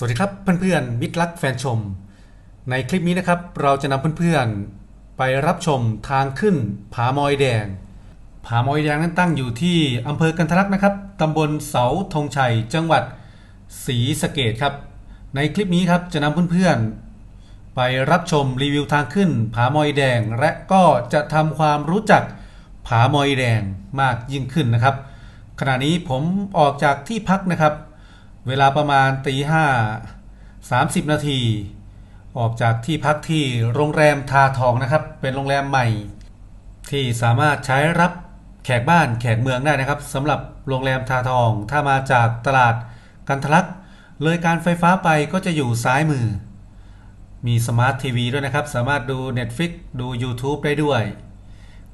สวัสดีครับเพื่อนๆมิตรรักแฟนชม ในคลิปนี้นะครับเราจะนำเพื่อนๆไปรับชมทางขึ้นผามอยแดง ผามอยแดงนั้นตั้งอยู่ที่อำเภอกันทะลักนะครับตำบลเสาธงชัย จังหวัดศรีสะเกดครับ ในคลิปนี้ครับจะนำเพื่อนๆไปรับชมรีวิวทางขึ้นผามอยแดง และก็จะทำความรู้จักผามอยแดงมากยิ่งขึ้นนะครับ ขณะนี้ผมออกจากที่พักนะครับ เวลาประมาณตีห้าสามสิบนาที ออกจากที่พักที่โรงแรมทาทองนะครับ เป็นโรงแรมใหม่ ที่สามารถใช้รับแขกบ้านแขกเมืองได้นะครับสำหรับโรงแรมทาทอง ถ้ามาจากตลาดกันทะลักเลยการไฟฟ้าไปก็จะอยู่ซ้ายมือ มีสมาร์ททีวีด้วยนะครับ สามารถดู Netflix ดู YouTube ได้ด้วย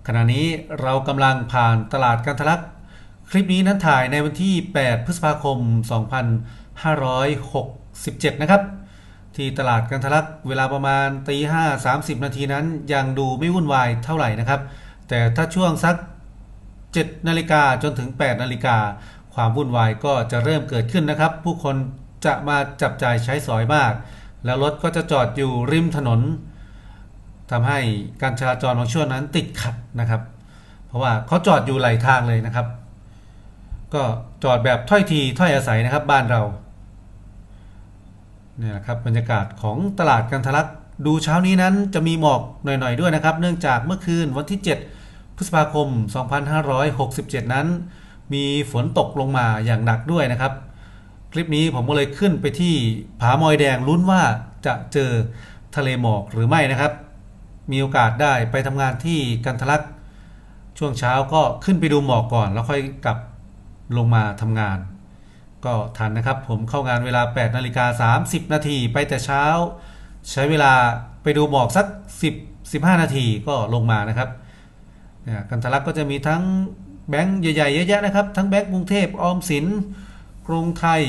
ขณะนี้เรากำลังผ่านตลาดกันทะลัก คลิปนี้นั้นถ่ายในวันที่ 8 พฤษภาคม 2567 นะครับ ที่ตลาดกันทลักเวลาประมาณตีห้าสามสิบนาทีนั้นยังดูไม่วุ่นวายเท่าไหร่นะครับ แต่ถ้าช่วงสัก 7 นาฬิกาจนถึง 8 นาฬิกา ความวุ่นวายก็จะเริ่มเกิดขึ้นนะครับ ผู้คนจะมาจับจ่ายใช้สอยมาก แล้วรถก็จะจอดอยู่ริมถนนทำให้การจราจรบางช่วงนั้นติดขัดนะครับ เพราะว่าเขาจอดอยู่ไหลทางเลยนะครับ ก็จอดแบบถ้อยทีถ้อยอาศัยนะครับบ้านเราเนี่ยแหละครับบรรยากาศของตลาดกันทะลักดูเช้านี้นั้นจะมีหมอกหน่อยๆด้วยนะครับ เนื่องจากเมื่อคืนวันที่ 7 พฤษภาคม 2567 นั้น มีฝนตกลงมาอย่างหนักด้วยนะครับ คลิปนี้ผมก็เลยขึ้นไปที่ผามอยแดงลุ้นว่าจะเจอทะเลหมอกหรือไม่นะครับ มีโอกาสได้ไปทำงานที่กันทะลักช่วงเช้าก็ขึ้นไปดูหมอกก่อน แล้วค่อยกลับ ลงมาทำงาน ก็ทันนะครับ ผมเข้างานเวลา 8นาฬิกา30 นาทีไปแต่เช้า ใช้เวลาไปดูหมอกสัก 10 15 นาทีก็ลงมานะครับเนี่ยกันทลักก็จะมีทั้งแบงค์ใหญ่ๆเยอะแยะนะครับ ทั้งแบงค์กรุงเทพออมสิน กรุงไทย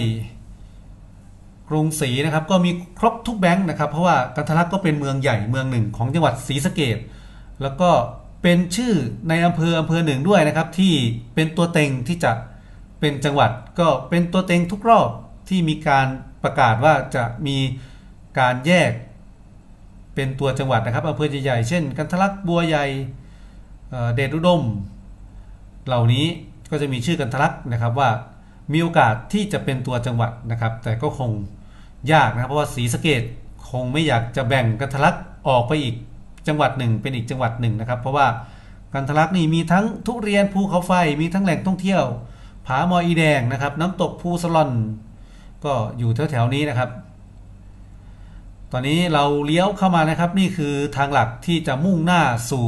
กรุงศรีนะครับ ก็มีครบทุกแบงค์นะครับ เพราะว่ากันทลักก็เป็นเมืองใหญ่เมืองหนึ่งของจังหวัดศรีสะเกดแล้วก็เป็นชื่อในอำเภออำเภอหนึ่งด้วยนะครับ ที่เป็นตัวเต็งที่จะ เป็นจังหวัดก็เป็นตัวเต็งทุกรอบที่มีการประกาศว่าจะมีการแยกเป็นตัวจังหวัดนะครับอำเภอใหญ่ๆเช่น กันทะลักบัวใหญ่เเดชอุดม เหล่านี้ก็จะมีชื่อกันทะลักนะครับว่ามีโอกาสที่จะเป็นตัวจังหวัดนะครับ แต่ก็คงยากนะครับเพราะว่าศรีสะเกดคงไม่อยากจะแบ่งกันทะลักออกไปอีกจังหวัดหนึ่งเป็นอีกจังหวัดหนึ่งนะครับ เพราะว่ากันทะลักนี่มีทั้งทุเรียนภูเขาไฟมีทั้งแหล่งท่องเที่ยว ผามอยอีแดงนะครับ น้ำตกภูสลอน ก็อยู่แถวๆนี้นะครับ ตอนนี้เราเลี้ยวเข้ามานะครับ นี่คือทางหลักที่จะมุ่งหน้าสู่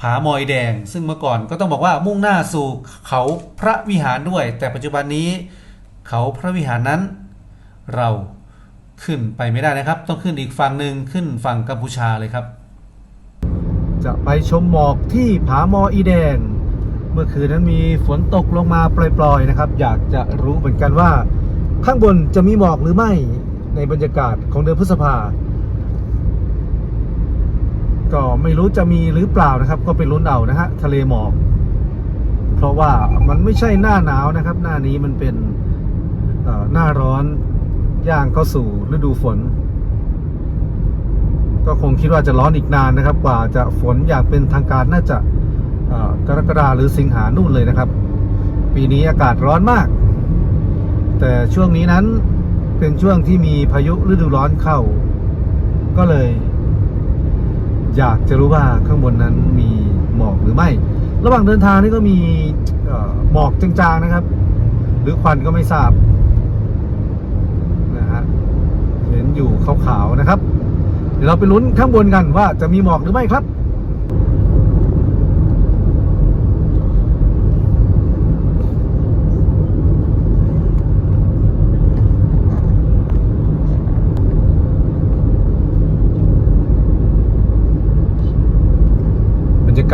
ผามอยแดง ซึ่งเมื่อก่อนก็ต้องบอกว่ามุ่งหน้าสู่เขาพระวิหารด้วย แต่ปัจจุบันนี้ เขาพระวิหารนั้น เราขึ้นไปไม่ได้นะครับ ต้องขึ้นอีกฝั่งหนึ่งขึ้นฝั่งกัมพูชาเลยครับ จะไปชมหมอกที่ผามออีแดง มื่อคืนนั้นมีฝนตกลงมาปล่อยๆนะครับ อยากจะรู้เหมือนกันว่า ข้างบนจะมีหมอกหรือไม่ในบรรยากาศของเดือนพฤษภา ก็ไม่รู้จะมีหรือเปล่านะครับ ก็เป็นลุ้นเอานะฮะทะเลหมอก เพราะว่ามันไม่ใช่หน้าหนาวนะครับ หน้านี้มันเป็นหน้าร้อนย่างเข้าสู่ฤดูฝน ก็คงคิดว่าจะร้อนอีกนานนะครับ กว่าจะฝนอย่างเป็นทางการน่าจะ กรกฎาหรือสิงหานู่นเลยนะครับ ปีนี้อากาศร้อนมาก แต่ช่วงนี้นั้นเป็นช่วงที่มีพายุฤดูร้อนเข้า ก็เลย อยากจะรู้ว่าข้างบนนั้นมีหมอกหรือไม่ ระหว่างเดินทางนี่ก็มีหมอกจางๆนะครับ หรือควันก็ไม่ทราบนะฮะเห็นอยู่ขาวๆนะครับ เดี๋ยวเราไปลุ้นข้างบนกันว่าจะมีหมอกหรือไม่ครับ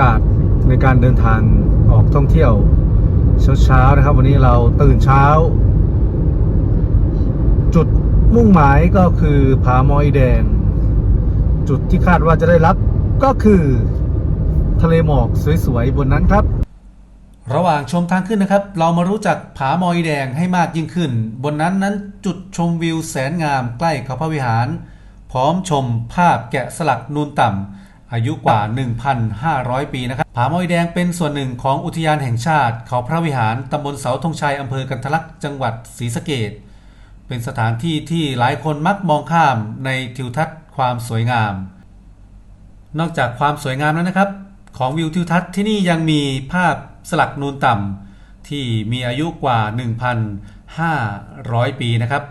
ากาศในการเดินทางออกท่องเที่ยวเช้าๆนะครับ วันนี้เราตื่นเช้า จุดมุ่งหมายก็คือผามอยแดง จุดที่คาดว่าจะได้รับก็คือทะเลหมอกสวยๆบนนั้นครับ ระหว่างชมทางขึ้นนะครับ เรามารู้จักผามอยแดงให้มากยิ่งขึ้น บนนั้นนั้นจุดชมวิวแสนงามใกล้เขาพระวิหาร พร้อมชมภาพแกะสลักนูนต่ำ อายุกว่า 1,500 ปีนะครับผาหมอยแดงเป็นส่วนหนึ่งของอุทยานแห่งชาติ เขาพระวิหารตำบลเสาธงชัยอำเภอกันทลักจังหวัดศรีสะเกดเป็นสถานที่ที่หลายคนมักมองข้ามในทิวทัศน์ความสวยงาม นอกจากความสวยงามแล้วนะครับ ของวิวทิวทัศน์ที่นี่ยังมีภาพสลักนูนต่ำที่มีอายุกว่า 1,500 ปีนะครับ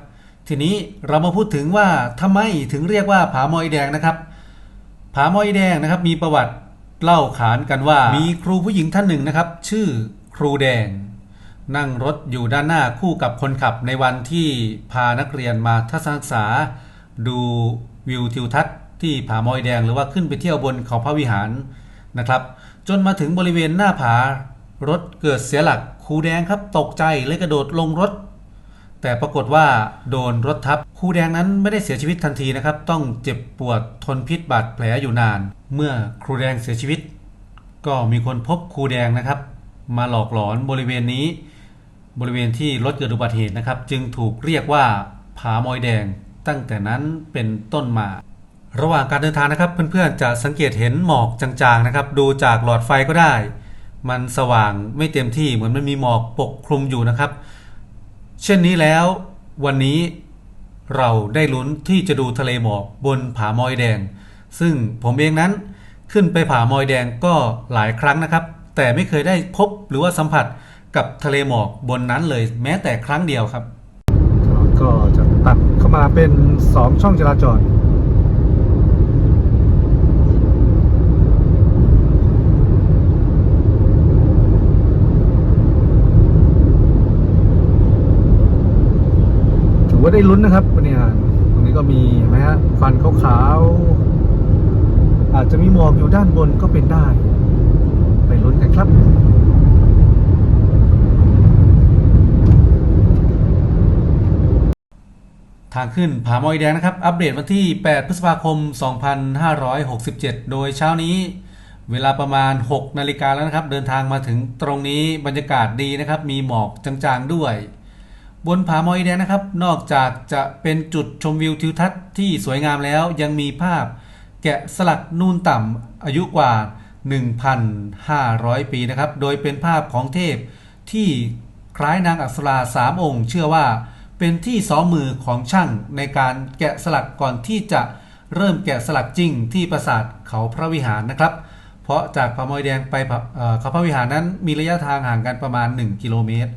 ทีนี้เรามาพูดถึงว่าทำไมถึงเรียกว่าผาหมอยแดงนะครับ ผามอยแดงนะครับมีประวัติเล่าขานกันว่า มีครูผู้หญิงท่านหนึ่งนะครับ ชื่อครูแดง นั่งรถอยู่ด้านหน้าคู่กับคนขับในวันที่พานักเรียนมาทัศนศึกษา ดูวิวทิวทัศน์ที่ผามอยแดงหรือว่าขึ้นไปเที่ยวบนเขาพระวิหารนะครับ จนมาถึงบริเวณหน้าผารถเกิดเสียหลักครูแดงครับตกใจเลยกระโดดลงรถ แต่ปรากฏว่าโดนรถทับครูแดงนั้นไม่ได้เสียชีวิตทันทีนะครับ ต้องเจ็บปวดทนพิษบาดแผลอยู่นาน เมื่อครูแดงเสียชีวิต ก็มีคนพบครูแดงนะครับ มาหลอกหลอนบริเวณนี้ บริเวณที่รถเกิดอุบัติเหตุนะครับ จึงถูกเรียกว่าผามอยแดง ตั้งแต่นั้นเป็นต้นมา ระหว่างการเดินทางนะครับเพื่อนๆจะสังเกตเห็นหมอกจางๆนะครับ ดูจากหลอดไฟก็ได้ มันสว่างไม่เต็มที่เหมือนมันมีหมอกปกคลุมอยู่นะครับ เช่นนี้แล้ว วันนี้เราได้ลุ้นที่จะดูทะเลหมอกบนผา มอยแดง ซึ่งผมเองนั้นขึ้นไปผา มอยแดงก็หลายครั้งนะครับ แต่ไม่เคยได้พบหรือว่าสัมผัสกับทะเลหมอกบนนั้นเลยแม้แต่ครั้งเดียวครับ ก็จะตัดเข้ามาเป็น 2 ช่องจราจร อว่าได้ลุ้นนะครับวันนี้ตรงนี้ก็มีเห็นไหมฮะฟันขาวๆอาจจะมีหมอกอยู่ด้านบนก็เป็นได้ ไปลุ้นกันครับทางขึ้นผามอยแดงนะครับ อัปเดตวันที่ 8 พฤษภาคม 2567 โดยเช้านี้ เวลาประมาณ 6 นาฬิกาแล้วนะครับ เดินทางมาถึงตรงนี้บรรยากาศดีนะครับ มีหมอกจางๆด้วย บนผามอยแดงนะครับ นอกจากจะเป็นจุดชมวิวทิวทัศน์ที่สวยงามแล้วยังมีภาพแกะสลักนูนต่ำอายุกว่า 1,500 ปีนะครับ โดยเป็นภาพของเทพที่คล้ายนางอักษราสามองค์ เชื่อว่าเป็นที่ซ้อมมือของช่างในการแกะสลักก่อนที่จะเริ่มแกะสลักจริงที่ปราสาทเขาพระวิหารนะครับ เพราะจากผามอยแดงไปเอ่อเขาพระวิหารนั้นมีระยะทางห่างกันประมาณ 1 กิโลเมตร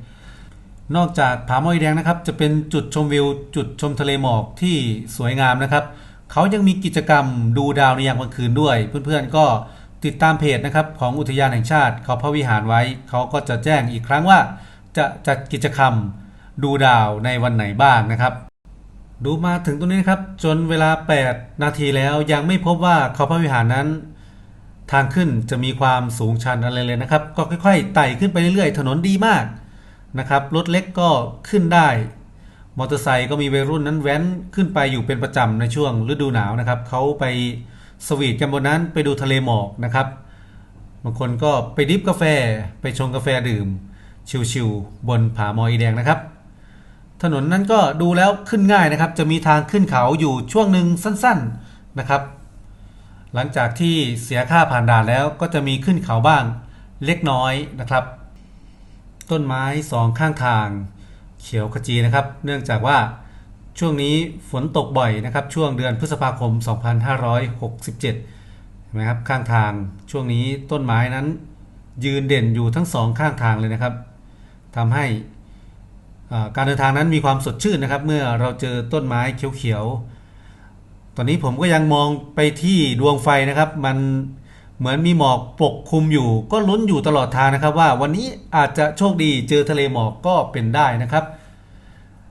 นอกจากผาหมอยแดงนะครับ จะเป็นจุดชมวิว จุดชมทะเลหมอกที่สวยงามนะครับเขายังมีกิจกรรมดูดาวในยามกลางคืนด้วย เพื่อนๆก็ติดตามเพจนะครับของอุทยานแห่งชาติเขาพระวิหารไว้ เขาก็จะแจ้งอีกครั้งว่า จะจัดกิจกรรมดูดาวในวันไหนบ้างนะครับ ดูมาถึงตรงนี้นะครับ จนเวลา 8 นาทีแล้วยังไม่พบว่าเขาพระวิหารนั้น ทางขึ้นจะมีความสูงชันอะไรเลยนะครับ ก็ค่อยๆไต่ขึ้นไปเรื่อยๆ ถนนดีมาก นะครับรถเล็กก็ขึ้นได้ มอเตอร์ไซค์ก็มีวัยรุ่นนั้นแว้นขึ้นไปอยู่เป็นประจำในช่วงฤดูหนาวนะครับเขาไปสวีทกันบนนั้นไปดูทะเลหมอกนะครับบางคนก็ไปดิฟกาแฟไปชงกาแฟดื่ม ชิวๆบนผามอยแดงนะครับ ถนนนั้นก็ดูแล้วขึ้นง่ายนะครับ จะมีทางขึ้นเขาอยู่ช่วงหนึ่งสั้นๆนะครับ หลังจากที่เสียค่าผ่านด่านแล้วก็จะมีขึ้นเขาบ้างเล็กน้อยนะครับ ต้นไม้สองข้างทาง เขียวขจีนะครับ เนื่องจากว่าช่วงนี้ฝนตกบ่อยนะครับ ช่วงเดือนพฤษภาคม 2567เห็นไหมครับข้างทางช่วงนี้ต้นไม้นั้น ยืนเด่นอยู่ทั้งสองข้างทางเลยนะครับทำให้การเดินทางนั้นมีความสดชื่นนะครับ เมื่อเราเจอต้นไม้เขียวๆตอนนี้ผมก็ยังมองไปที่ดวงไฟนะครับ มัน เหมือนมีหมอกปกคลุมอยู่ ก็ลุ้นอยู่ตลอดทางนะครับ ว่าวันนี้อาจจะโชคดีเจอทะเลหมอกก็เป็นได้นะครับ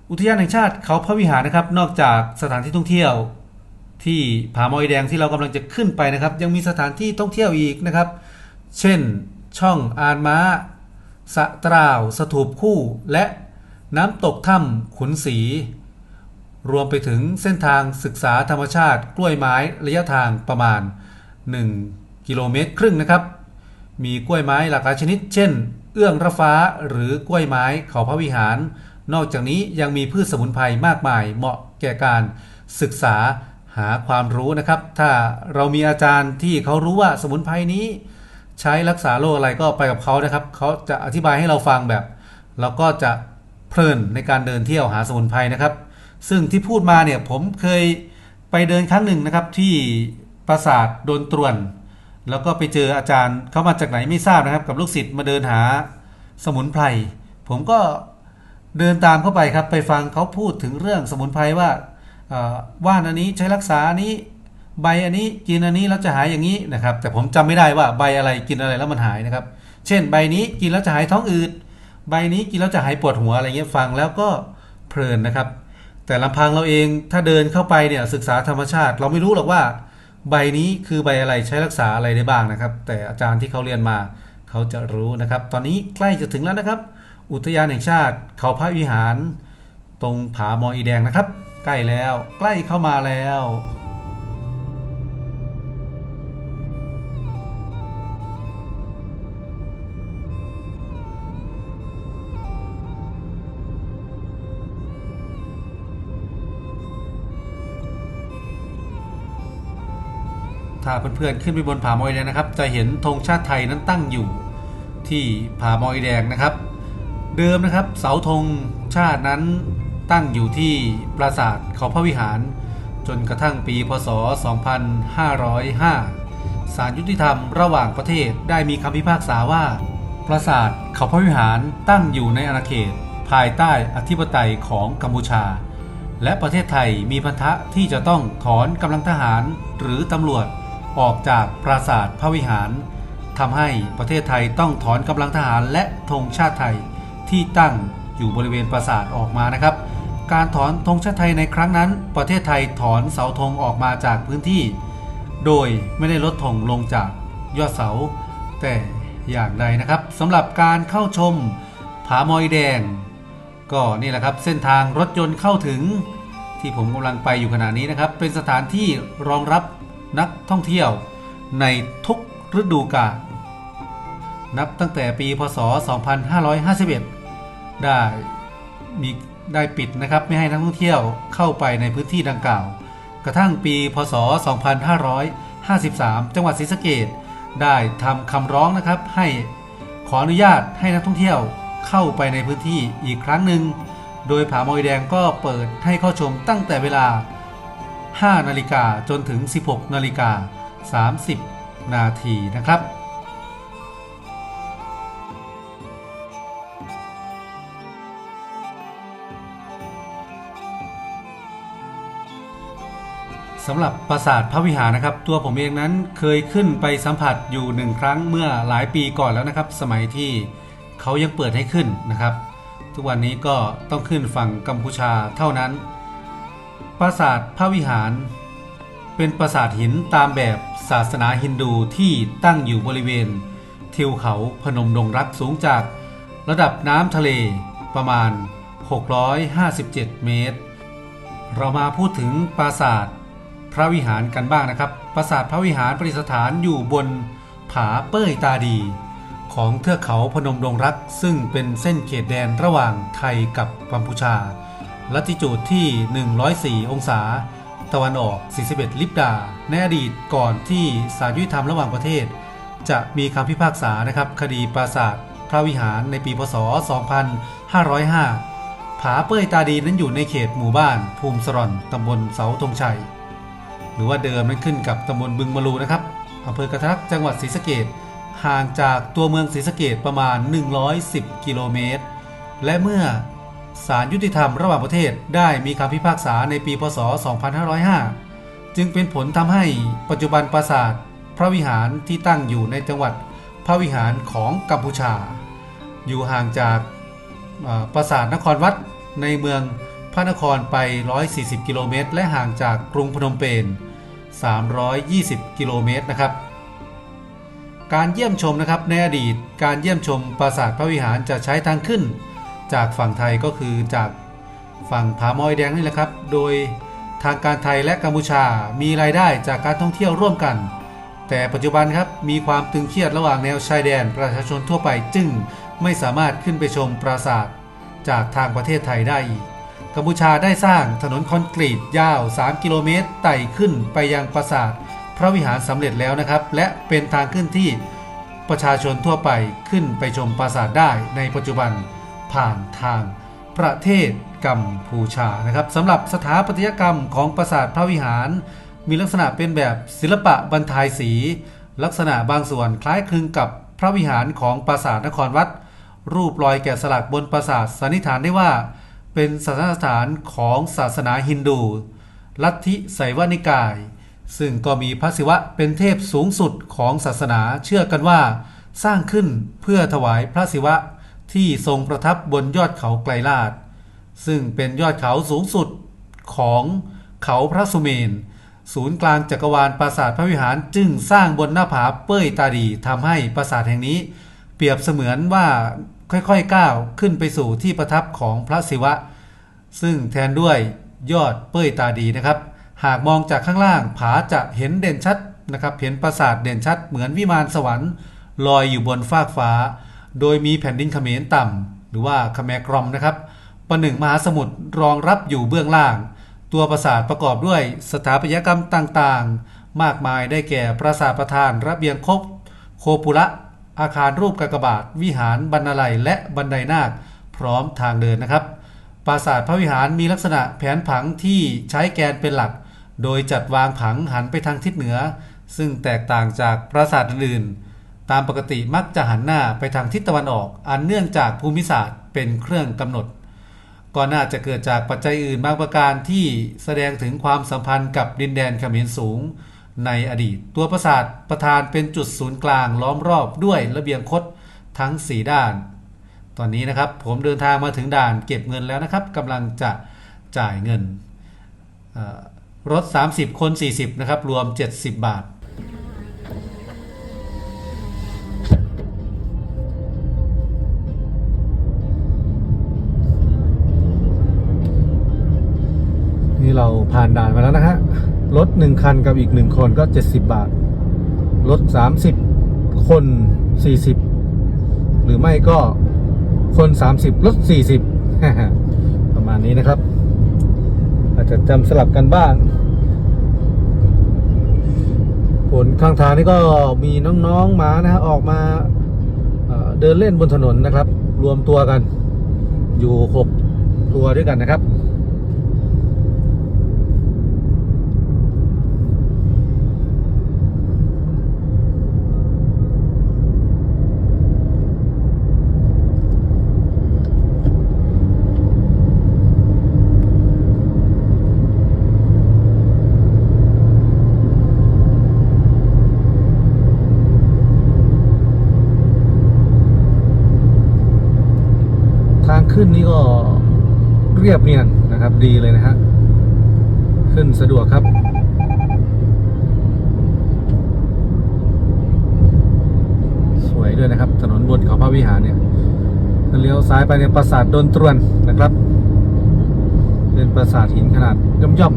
อุทยานแห่งชาติเขาพระวิหารนะครับ นอกจากสถานที่ท่องเที่ยว ที่ผามอยแดงที่เรากำลังจะขึ้นไปนะครับ ยังมีสถานที่ท่องเที่ยวอีกนะครับ เช่น ช่องอานม้า สะตราว สถูปคู่ และน้ำตกถ้ำขุนศรีรวมไปถึงเส้นทางศึกษาธรรมชาติกล้วยไม้ระยะทางประมาณ 1 กิโลเมตรครึ่งนะครับ มีกล้วยไม้หลากหลายชนิด เช่น เอื้องระฟ้าหรือกล้วยไม้เขาพระวิหาร นอกจากนี้ยังมีพืชสมุนไพรมากมาย เหมาะแก่การศึกษาหาความรู้นะครับ ถ้าเรามีอาจารย์ที่เขารู้ว่าสมุนไพรนี้ ใช้รักษาโรคอะไรก็ไปกับเขานะครับ เขาจะอธิบายให้เราฟังแบบเราก็จะเพลินในการเดินเที่ยวหาสมุนไพรนะครับ ซึ่งที่พูดมาเนี่ยผมเคยไปเดินครั้งหนึ่งนะครับที่ปราสาทโดนตรวน แล้วก็ไปเจออาจารย์เขามาจากไหนไม่ทราบนะครับ กับลูกศิษย์มาเดินหาสมุนไพรผมก็เดินตามเข้าไปครับ ไปฟังเขาพูดถึงเรื่องสมุนไพรว่าว่านอันนี้ใช้รักษาอันนี้ใบอันนี้กินอันนี้แล้วจะหายอย่างนี้นะครับ แต่ผมจำไม่ได้ว่าใบอะไรกินอะไรแล้วมันหายนะครับ เช่น ใบนี้กินแล้วจะหายท้องอืดใบนี้กินแล้วจะหายปวดหัวอะไรเงี้ยฟังแล้วก็เพลินนะครับ แต่ลำพังเราเองถ้าเดินเข้าไปเนี่ยศึกษาธรรมชาติ เราไม่รู้หรอกว่า ใบนี้คือใบอะไรใช้รักษาอะไรได้บ้างนะครับ แต่อาจารย์ที่เขาเรียนมาเขาจะรู้นะครับ ตอนนี้ใกล้จะถึงแล้วนะครับ อุทยานแห่งชาติเขาพระวิหาร ตรงผาหมออีแดงนะครับ ใกล้แล้วใกล้เข้ามาแล้ว ถ้าเพื่อนๆขึ้นไปบนผาหมอยแดงนะครับ จะเห็นธงชาติไทยนั้นตั้งอยู่ที่ผาหมอยแดงนะครับ เดิมนะครับ เสาธงชาตินั้นตั้งอยู่ที่ปราสาทเขาพระวิหาร จนกระทั่งปีพศ 2505 ศาลยุติธรรมระหว่างประเทศได้มีคำพิพากษาว่า ปราสาทเขาพระวิหารตั้งอยู่ในอาณาเขต ภายใต้อธิปไตยของกัมพูชา และประเทศไทยมีพันธะที่จะต้องถอนกำลังทหารหรือตำรวจ ออกจากปราสาทพระวิหารทำให้ประเทศไทยต้องถอนกำลังทหารและธงชาติไทยที่ตั้งอยู่บริเวณปราสาทออกมานะครับ การถอนธงชาติไทยในครั้งนั้น ประเทศไทยถอนเสาธงออกมาจากพื้นที่ โดยไม่ได้ลดธงลงจากยอดเสา แต่อย่างใดนะครับสำหรับการเข้าชมผามอยแดง ก็นี่แหละครับเส้นทางรถยนต์เข้าถึงที่ผมกำลังไปอยู่ขณะนี้นะครับ เป็นสถานที่รองรับ นักท่องเที่ยวในทุกฤดูกาลนับตั้งแต่ปีพศ 2551 ได้มีได้ปิดนะครับไม่ให้นักท่องเที่ยวเข้าไปในพื้นที่ดังกล่าว กระทั่งปีพศ 2553 จังหวัดศรีสะเกดได้ทำคำร้องนะครับ ให้ขออนุญาตให้นักท่องเที่ยวเข้าไปในพื้นที่อีกครั้งหนึ่ง โดยผาโมยแดงก็เปิดให้เข้าชมตั้งแต่เวลา 5นาฬิกาจนถึง 16นาฬิกา30 นาทีนะครับ สำหรับปราสาทพระวิหารนะครับ ตัวผมเองนั้นเคยขึ้นไปสัมผัสอยู่หนึ่งครั้งเมื่อหลายปีก่อนแล้วนะครับ สมัยที่เขายังเปิดให้ขึ้นนะครับ ทุกวันนี้ก็ต้องขึ้นฝั่งกัมพูชาเท่านั้น ปราสาทพระวิหาร เป็นปราสาทหินตามแบบศาสนาฮินดูที่ตั้งอยู่บริเวณ ทิวเขาพนมดงรักสูงจากระดับน้ำทะเลประมาณ 657 เมตร เรามาพูดถึงปราสาทพระวิหารกันบ้างนะครับ ปราสาทพระวิหารประดิษฐานอยู่บนผาเป้ยตาดี ของเทือกเขาพนมดงรัก ซึ่งเป็นเส้นเขตแดนระหว่างไทยกับกัมพูชา ลัติจูดที่ 104 องศา ตะวันออก 41 ลิบดา ในอดีตก่อนที่ศาลยุติธรรมระหว่างประเทศ จะมีคำพิพากษานะครับ คดีปราสาทพระวิหารในปีพศ 2505 ผาเป้ยตาดีนั้นอยู่ในเขตหมู่บ้าน ภูมิสร่อนตำบลเสาธงชัย หรือว่าเดิมนั้นขึ้นกับตำบลบึงมะลูนะครับอำเภอกระทักจังหวัดศรีสะเกดห่างจากตัวเมืองศรีสะเกดประมาณ 110 กิโลเมตร และเมื่อ ศาลยุติธรรมระหว่างประเทศได้มีคำพิพากษาในปีพศ 2505 จึงเป็นผลทำให้ปัจจุบันปราสาท พระวิหารที่ตั้งอยู่ในจังหวัดพระวิหารของกัมพูชา อยู่ห่างจากปราสาทนครวัดในเมืองพระนครไป 140 กิโลเมตร และห่างจากกรุงพนมเปญ 320 กิโลเมตรนะครับ การเยี่ยมชมนะครับในอดีตการเยี่ยมชมปราสาทพระวิหารจะใช้ทางขึ้น จากฝั่งไทยก็คือจากฝั่งผามอยแดงนี่แหละครับ โดยทางการไทยและกัมพูชามีรายได้จากการท่องเที่ยวร่วมกัน แต่ปัจจุบันครับมีความตึงเครียดระหว่างแนวชายแดนประชาชนทั่วไปจึงไม่สามารถขึ้นไปชมปราสาทจากทางประเทศไทยได้อีกกัมพูชาได้สร้างถนนคอนกรีตยาว 3 กิโลเมตรไต่ขึ้นไปยังปราสาทพระวิหารสำเร็จแล้วนะครับ และเป็นทางขึ้นที่ประชาชนทั่วไปขึ้นไปชมปราสาทได้ในปัจจุบัน ผ่านทางประเทศกัมพูชานะครับสำหรับสถาปัตยกรรมของปราสาทพระวิหาร มีลักษณะเป็นแบบศิลปะบรรทายสี ลักษณะบางส่วนคล้ายคลึงกับพระวิหารของปราสาทนครวัด รูปรอยแกะสลักบนปราสาทสันนิษฐานได้ว่า เป็นศาสนสถานของศาสนาฮินดู ลัทธิไสวนิกาย ซึ่งก็มีพระศิวะเป็นเทพสูงสุดของศาสนาเชื่อกันว่า สร้างขึ้นเพื่อถวายพระศิวะ ที่ทรงประทับบนยอดเขาไกลลาด ซึ่งเป็นยอดเขาสูงสุดของเขาพระสุเมน ศูนย์กลางจักรวาลปราสาทพระวิหารจึงสร้างบนหน้าผาเป้ยตาดีทำให้ปราสาทแห่งนี้ เปรียบเสมือนว่าค่อยๆก้าวขึ้นไปสู่ที่ประทับของพระศิวะ ซึ่งแทนด้วยยอดเป้ยตาดีนะครับ หากมองจากข้างล่างผาจะเห็นเด่นชัดนะครับ เห็นปราสาทเด่นชัดเหมือนวิมานสวรรค์ลอยอยู่บนฟากฟ้า โดยมีแผ่นดินเขมรต่ำหรือว่าคแมกรอมนะครับประหนึ่งมหาสมุทรรองรับอยู่เบื้องล่าง ตัวปราสาทประกอบด้วยสถาปัตยกรรมต่างๆ มากมายได้แก่ปราสาทประธานระเบียงคบโคปุระ อาคารรูปกากบาท วิหารบรรณาลัยและบันไดนาคพร้อมทางเดินนะครับ ปราสาทพระวิหารมีลักษณะแผนผังที่ใช้แกนเป็นหลัก โดยจัดวางผังหันไปทางทิศเหนือ ซึ่งแตกต่างจากปราสาทอื่นๆ ตามปกติมักจะหันหน้าไปทางทิศตะวันออก อันเนื่องจากภูมิศาสตร์เป็นเครื่องกำหนด ก็น่าจะเกิดจากปัจจัยอื่นบางประการที่แสดงถึงความสัมพันธ์กับดินแดนเขมรสูง ในอดีต ตัวปราสาทประธานเป็นจุดศูนย์กลางล้อมรอบด้วยระเบียงคดทั้ง 4 ด้าน ตอนนี้นะครับผมเดินทางมาถึงด่านเก็บเงินแล้วนะครับกำลังจะจ่ายเงินรถ 30 คน 40 นะครับ รวม 70 บาท ผ่านด่านมาแล้วนะฮะรถหนึ่งคันกับอีกหนึ่งคนก็70บาทรถ30คน40หรือไม่ก็คน30รถ40ประมาณนี้นะครับ อาจจะจำสลับกันบ้างผลข้างทางนี่ก็มีน้องๆมานะฮะออกมาเอ่อเดินเล่นบนถนนนะครับ รวมตัวกันอยู่6ตัวด้วยกันนะครับ ทางขึ้นนี่ก็ เรียบเนียนนะครับ ดีเลยนะฮะขึ้นสะดวกครับ สวยด้วยนะครับ ถนนบนเขาพระวิหารเนี่ยเลี้ยวซ้ายไปในปราสาทโดนตรวนนะครับ เป็นปราสาทหินขนาดย่อม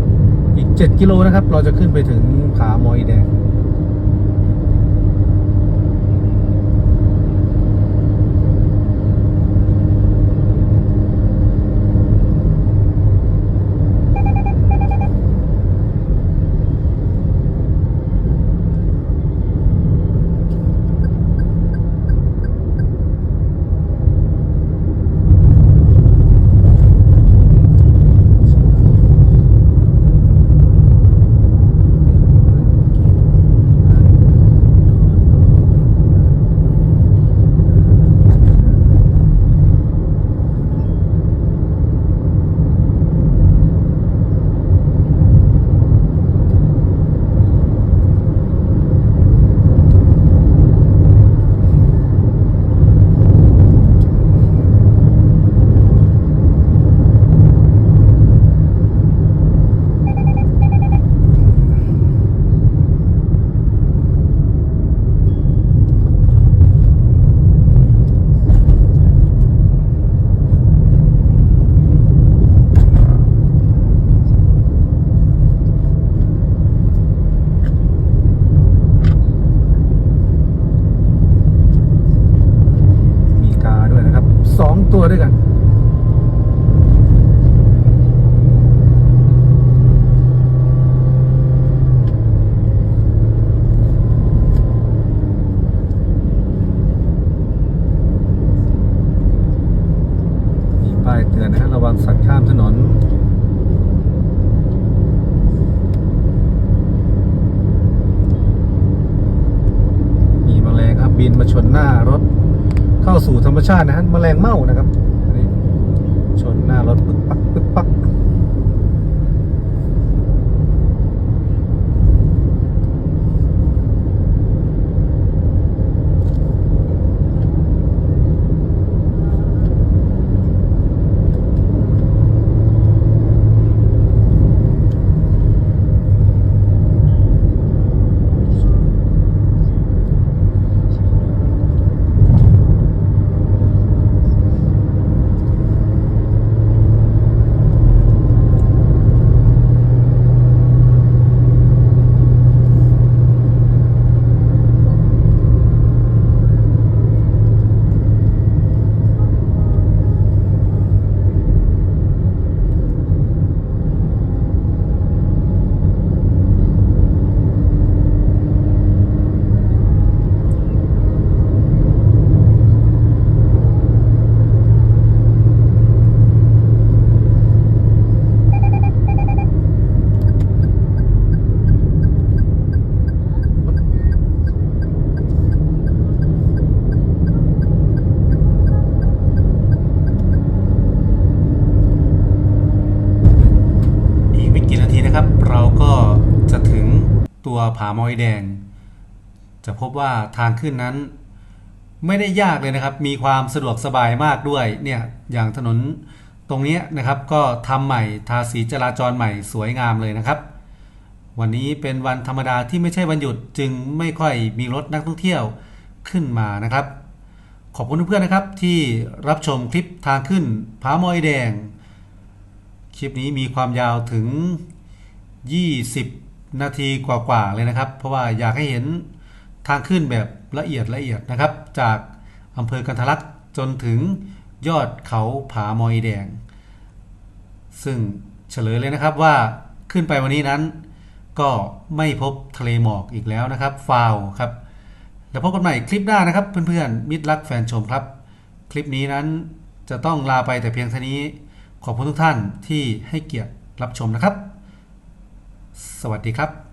ๆอีก 7 กิโลนะครับ เราจะขึ้นไปถึงผามอยแดง ถนน มีแมลงครับบินมาชนหน้ารถ เข้าสู่ธรรมชาตินะฮะแมลงเม่านะครับชนหน้ารถปึ๊กปักปึ๊กปักอีกไม่กี่นาทีนะครับ เราก็จะถึงตัว ผามอยแดง จะพบว่าทางขึ้นนั้น ไม่ได้ยากเลยนะครับ มีความสะดวกสบายมากด้วยเนี่ยอย่างถนนตรงนี้นะครับก็ทำใหม่ทาสีจราจรใหม่สวยงามเลยนะครับ วันนี้เป็นวันธรรมดาที่ไม่ใช่วันหยุดจึงไม่ค่อยมีรถนักท่องเที่ยวขึ้นมานะครับ ขอบคุณเพื่อนๆนะครับที่รับชมคลิปทางขึ้นผามอยแดง คลิปนี้มีความยาวถึง 20 นาทีกว่าๆเลยนะครับ เพราะว่าอยากให้เห็นทางขึ้นแบบละเอียดละเอียดนะครับ จากอำเภอกันทะลักจนถึงยอดเขาผามอยแดง ซึ่งเฉลยเลยนะครับว่าขึ้นไปวันนี้นั้น ก็ไม่พบทะเลหมอกอีกแล้วนะครับฟาวครับแล้วพบกันใหม่คลิปหน้านะครับเพื่อนๆมิตรรักแฟนชมครับ คลิปนี้นั้นจะต้องลาไปแต่เพียงเท่านี้ขอบคุณทุกท่านที่ให้เกียรติรับชมนะครับ สวัสดีครับ